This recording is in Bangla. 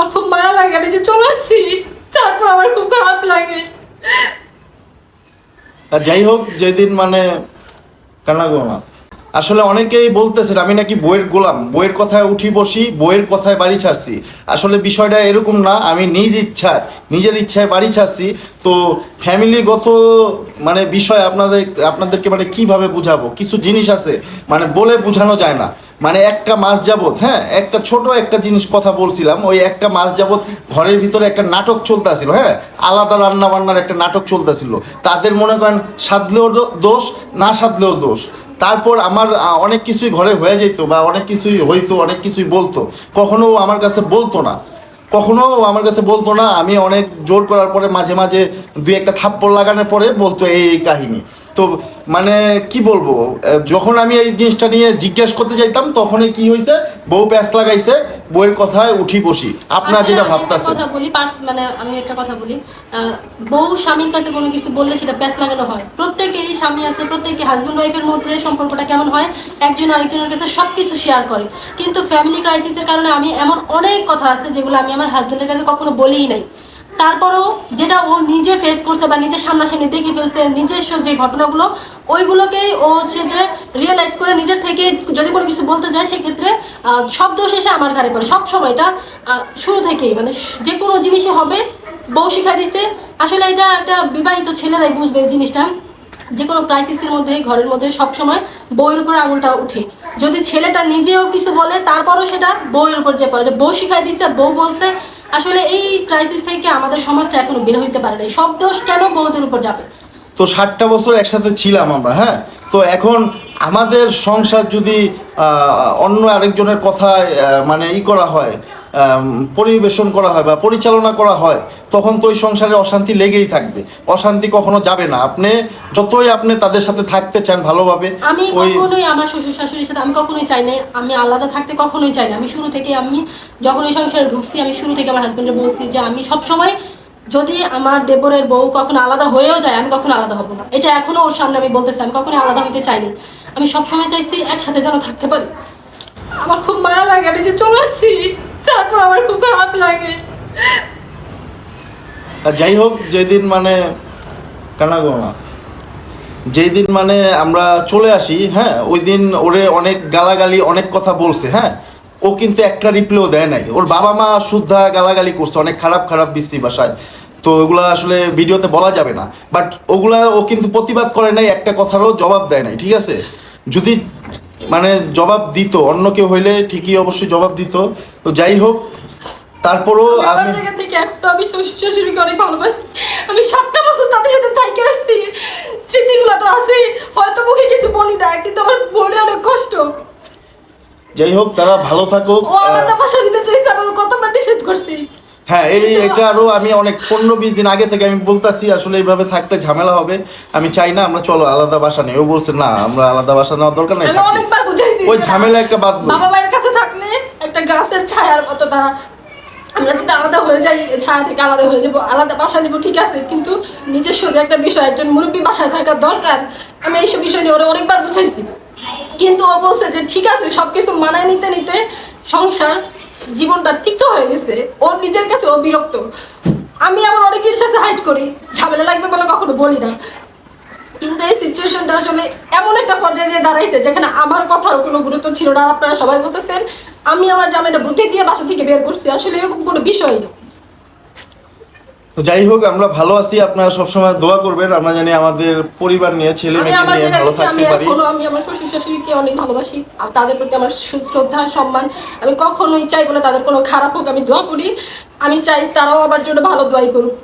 আমার খুব মায়া লাগে, আমি যে চলে আসছি, তারপর আমার খুব খারাপ লাগে। আর যাই হোক, যেদিন মানে কান্না না? আসলে অনেকেই বলতেছেন, আমি নাকি বইয়ের গোলাম, বইয়ের কথায় উঠি বসি, বইয়ের কথায় বাড়ি ছাড়ছি। আসলে বিষয়টা এরকম না, আমি নিজ ইচ্ছায় নিজের ইচ্ছায় বাড়ি ছাড়ছি। তো ফ্যামিলিগত মানে বিষয় আপনাদের, আপনাদেরকে মানে কীভাবে বুঝাবো? কিছু জিনিস আছে মানে বলে বোঝানো যায় না। মানে একটা মাস যাবত হ্যাঁ একটা ছোট একটা জিনিস কথা বলছিলাম, ওই একটা মাস যাবত ঘরের ভিতরে একটা নাটক চলতেছিল হ্যাঁ আলাদা রান্না বান্নার একটা নাটক চলতেছিল। তাদের মনে করেন, সাধলেও দোষ, না সাধলেও দোষ। তারপর আমার অনেক কিছুই ঘরে হয়ে যেত বা অনেক কিছুই হইতো, অনেক কিছুই বলতো। কখনো আমার কাছে বলতো না। কখনো আমার কাছে বলতো না। আমি অনেক জোর করার পরে মাঝে মাঝে দুই একটা থাপ্পড় লাগানোর পরে বলতো এই কাহিনী। তো মানে কি বলব যখন আমি এই জিনিসটা নিয়ে জিজ্ঞেস করতে যাইতাম তখনই কি হয়েছে বউ প্যাঁচ লাগাইছে বউয়ের কথায় উঠি বসি। আপনার যেটা ভাবতেছেন কথা বলি মানে আমি একটা কথা বলি বউ স্বামীর কাছে কোনো কিছু বললে সেটা প্যাস লাগানো হয়। প্রত্যেকেরই স্বামী আছে প্রত্যেকে হাজব্যান্ড ওয়াইফের মধ্যে সম্পর্কটা কেমন হয় একজন আরেকজনের কাছে সব কিছু শেয়ার করে। কিন্তু ফ্যামিলি ক্রাইসিসের কারণে আমি এমন অনেক কথা আছে যেগুলো আমি আমার হাজব্যান্ডের কাছে কখনো বলিই নাই। তারপরও যেটা ও নিজে ফেস করছে বা নিজের সামনাসামনি দেখে ফেলছে নিজস্ব যে ঘটনাগুলো, ওইগুলোকেই ও হচ্ছে যে রিয়েলাইজ করে নিজের থেকে যদি কোনো কিছু বলতে যায়, সেক্ষেত্রে দোষ এসে আমার ঘাড়ে পড়ে। সব সময় এটা শুরু থেকেই মানে যে কোনো জিনিসই হবে, বউ শিখাই দিছে। আসলে এটা একটা বিবাহিত ছেলেরাই বুঝবে এই জিনিসটা। যে কোনো ক্রাইসিসের মধ্যে ঘরের মধ্যে সবসময় বইয়ের উপর আঙুলটা উঠে। যদি ছেলেটা নিজেও কিছু বলে, তারপরও সেটা বইয়ের উপর যে পড়ে। যে বউ শিখাই দিচ্ছে বউ বলছে আসলে এই ক্রাইসিস থেকে আমাদের সমাজটা এখনও বের হইতে পারে নাই। সব দোষ কেন বউদের উপর যাবে? তো ষাটটা বছর একসাথে ছিলাম আমরা হ্যাঁ? তো এখন আমাদের সংসার যদি অন্য আরেকজনের কথায় মানে ই করা হয় পরিবেশন করা হয় বা পরিচালনা করা হয় তখন তো ওই সংসারে অশান্তি লেগেই থাকবে। অশান্তি কখনো যাবে না। আপনি যতই আপনি তাদের সাথে থাকতে চান ভালোভাবে আমি ওই কখনোই আমার শ্বশুর শাশুড়ির সাথে আমি কখনোই চাই না আমি আলাদা থাকতে কখনোই চাই না। আমি শুরু থেকে আমি যখন এই সংসারে ঢুকছি আমি শুরু থেকে আমার হাজবেন্ডে বলছি যে আমি সব সময় যদি আমার দেবরের বউ কখনো আলাদা হয়েও যায় আমি কখনো আলাদা হব না। এটা এখনও ওর সামনে আমি বলতেছি আমি কখনোই আলাদা হইতে চাইনি আমি সব সময় চাইছি একসাথে যেন থাকতে পারি। আমার খুব মায়া লাগে আমি যে চলে আসছি। তারপর আমার খুব খারাপ লাগে। যাই হোক, যেদিন মানে কান্না করো না যেই দিন মানে আমরা চলে আসি হ্যাঁ ওই দিন ওরে অনেক গালাগালি, অনেক কথা বলছে হ্যাঁ ও কিন্তু একটা রিপ্লেও দেয় নাই। ওর বাবা মা শুদ্ধা গালাগালি করছে, অনেক খারাপ খারাপ বৃষ্টি ভাষায় তো ওগুলা আসলে ভিডিওতে বলা যাবে না। বাট ওগুলা ও কিন্তু প্রতিবাদ করে নাই, একটা কথারও জবাব দেয় নাই, ঠিক আছে? যদি মানে জবাব দিত অন্য কেউ হইলে ঠিকই অবশ্যই জবাব দিত। তো যাই হোক তারপরও আমি জায়গা থেকে এখন আমি শ্বশুর শাশুড়িকে অনেক ভালোবাসি। আমি সাতটা বছর তাদের সাথে থাইকে আসছি। স্মৃতিগুলো তো আছে হয়তো মুখে কিছু বলি না কিন্তু আমার মনে অনেক কষ্ট। যাই হোক তারা ভালো থাকুক। ও আলাদা ভাষা নিতে চাইছে আমার কতবার নিষেধ করছি। হ্যাঁ এই এটা আরও আমি অনেক পনেরো বিশ দিন আগে থেকে আমি বলতাছি আসলে এইভাবে থাকতে ঝামেলা হবে। আমি চাই না আমরা চলো আলাদা বাসা নেই। ও বলছে না আমরা আলাদা বাসা নেওয়ার দরকার নাই। অনেকবার বুঝাইছি। ওই ঝামেলা একটা বাদ বাবা মায়ের কাছে থাকলে একটা গাছের ছায়ার মতো তারা আমরা যদি আলাদা হয়ে যাই ছায়া থেকে আলাদা হয়ে যাব আলাদা বাসা নিবো ঠিক আছে। কিন্তু নিজস্ব যে একটা বিষয় একজন মুরব্বী বাসায় থাকা দরকার। আমি এইসব বিষয় নিয়ে ওরা অনেকবার বুঝাইছি। কিন্তু ও বলছে যে ঠিক আছে সবকিছু মানায় নিতে নিতে সংসার জীবনটা তিক্ত হয়ে গেছে, ওর নিজের কাছে ও বিরক্ত। আমি আবার অনেক জিনিস আছে হাইট করি, ঝামেলা লাগবে বলে কখনো বলি না। কিন্তু এই সিচুয়েশনটা আসলে এমন একটা পর্যায়ে যে দাঁড়াইছে, যেখানে আমার কথার কোনো গুরুত্ব ছিল না। আপনারা সবাই বলতেছেন, আমি আমার জামাইটা বুদ্ধি দিয়ে বাসা থেকে বের করছি। আসলে এরকম কোনো বিষয় না। তো যাই হোক আমরা ভালো আছি আপনারা সবসময় দোয়া করবেন আমরা জানি আমাদের পরিবার নিয়ে ছেলে মেয়ে নিয়ে ভালো থাকতে পারি। আমি আমার শ্বশুর শাশুড়িকে অনেক ভালোবাসি আর তাদের প্রতি আমার শ্রদ্ধা সম্মান আমি কখনোই চাইব না তাদের কোনো খারাপ হোক আমি দোয়া করি আমি চাই তারাও আমার জন্য ভালো দোয়াই করুক।